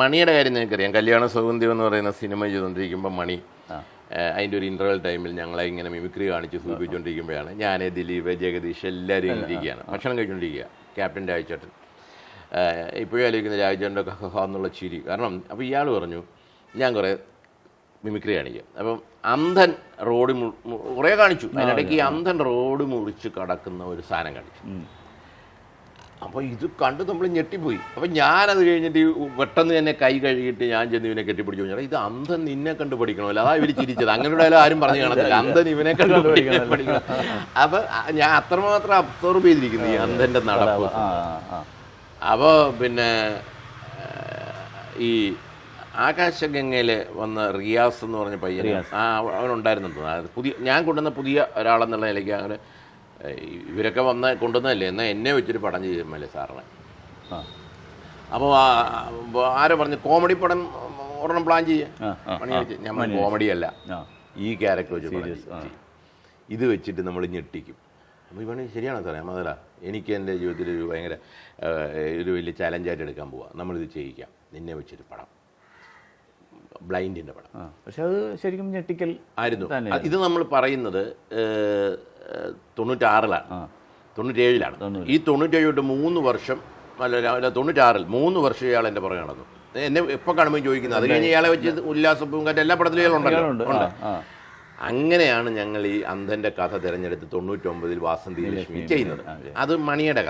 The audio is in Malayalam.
മണിയുടെ കാര്യം നിങ്ങൾക്കറിയാം കല്യാണ സൗഗന്ധ്യം എന്ന് പറയുന്ന സിനിമ ചെയ്തുകൊണ്ടിരിക്കുമ്പോൾ മണി അതിന്റെ ഒരു ഇന്റർവൽ ടൈമിൽ ഞങ്ങളെ ഇങ്ങനെ മിമിക്രി കാണിച്ച് സൂചിപ്പിച്ചുകൊണ്ടിരിക്കുമ്പോഴാണ് ഞാൻ ദിലീപ് ജഗദീഷ് എല്ലാവരും ഇരിക്കുകയാണ്. ഭക്ഷണം കഴിച്ചുകൊണ്ടിരിക്കുക ക്യാപ്റ്റൻ രാജചേട്ടൻ. ഇപ്പോഴും ആലോചിക്കുന്ന രാജചേട്ടന്റെ ഹഹ എന്നുള്ള ചിരി. കാരണം അപ്പോൾ ഇയാൾ പറഞ്ഞു ഞാൻ കുറേ മിമിക്രി കാണിക്കുക അപ്പം അന്ധൻ റോഡ് കുറേ കാണിച്ചു. അതിനിടയ്ക്ക് അന്ധൻ റോഡ് മുറിച്ച് കടക്കുന്ന ഒരു സാധനം കാണിച്ചു. അപ്പോൾ ഇത് കണ്ട് നമ്മൾ ഞെട്ടിപ്പോയി. അപ്പോൾ ഞാനത് കഴിഞ്ഞിട്ട് പെട്ടെന്ന് തന്നെ കൈ കഴുകിയിട്ട് ഞാൻ ചെന്ന് ഇവനെ കെട്ടിപ്പിടിച്ചു പോയി ഇത് അന്ധൻ നിന്നെ കണ്ട് പഠിക്കണമല്ലോ. അതാ ഇവർ ചിരിച്ചത്. അങ്ങനെ ആരും പറഞ്ഞു കാണത്തില്ല. അന്ധൻ ഇവനെ കണ്ട് പഠിക്കണം. പഠിക്കണം. അപ്പം ഞാൻ അത്രമാത്രം അബ്സോർബ് ചെയ്തിരിക്കുന്നു ഈ അന്ധന്റെ നടപ്പ്. അപ്പോൾ പിന്നെ ഈ ആകാശഗംഗയിൽ വന്ന റിയാസ് എന്ന് പറഞ്ഞ പയ്യൻ ആ അവനുണ്ടായിരുന്നു പുതിയ ഞാൻ കൊണ്ടുവന്ന പുതിയ ഒരാളെന്നുള്ള നിലയ്ക്ക് അങ്ങനെ ഇവരൊക്കെ വന്ന് കൊണ്ടുവന്നതല്ലേ? എന്നാൽ എന്നെ വെച്ചൊരു പടം ചെയ്യുമല്ലേ സാറിനെ? ആ. അപ്പോൾ ആരോ പറഞ്ഞു കോമഡി പടം ഒരെണ്ണം പ്ലാൻ ചെയ്യാം. പണി ഞാൻ കോമഡി അല്ല. ഈ ക്യാരക്ടർ വെച്ച് ഇത് വെച്ചിട്ട് നമ്മൾ ഞെട്ടിക്കും. അപ്പോൾ പണി ശരിയാണോ സാറേ? മതല എനിക്ക് എന്റെ ജീവിതത്തിൽ ഒരു ഭയങ്കര ഒരു വലിയ ചലഞ്ചായിട്ട് എടുക്കാൻ പോവാം. നമ്മളിത് ചെയ്യിക്കാം. നിന്നെ വെച്ചൊരു പടം. ബ്ലൈൻഡിന്റെ പടം. പക്ഷെ അത് ശരിക്കും ഞെട്ടിക്കൽ ആയിരുന്നു. ഇത് നമ്മൾ പറയുന്നത് തൊണ്ണൂറ്റാറിലാണ്. തൊണ്ണൂറ്റേഴിലാണ്. ഈ തൊണ്ണൂറ്റേഴ് തൊട്ട് മൂന്ന് വർഷം അല്ല അല്ല തൊണ്ണൂറ്റാറിൽ മൂന്ന് വർഷം ഇയാൾ എന്റെ പുറകെ നടന്നു. എന്നെ എപ്പോൾ കാണുമ്പോൾ ചോദിക്കുന്നത്? അത് കഴിഞ്ഞ് ഇയാളെ വെച്ച് ഉല്ലാസപ്പും പൂങ്കാറ്റ് എല്ലാ പടത്തിലും ഇയാളുണ്ടല്ലോ ഉണ്ട്. അങ്ങനെയാണ് ഞങ്ങൾ ഈ അന്ധന്റെ കഥ തിരഞ്ഞെടുത്ത് തൊണ്ണൂറ്റൊമ്പതിൽ വാസന്തി ലക്ഷ്മി ചെയ്യുന്നത്. അത് മണിയുടെ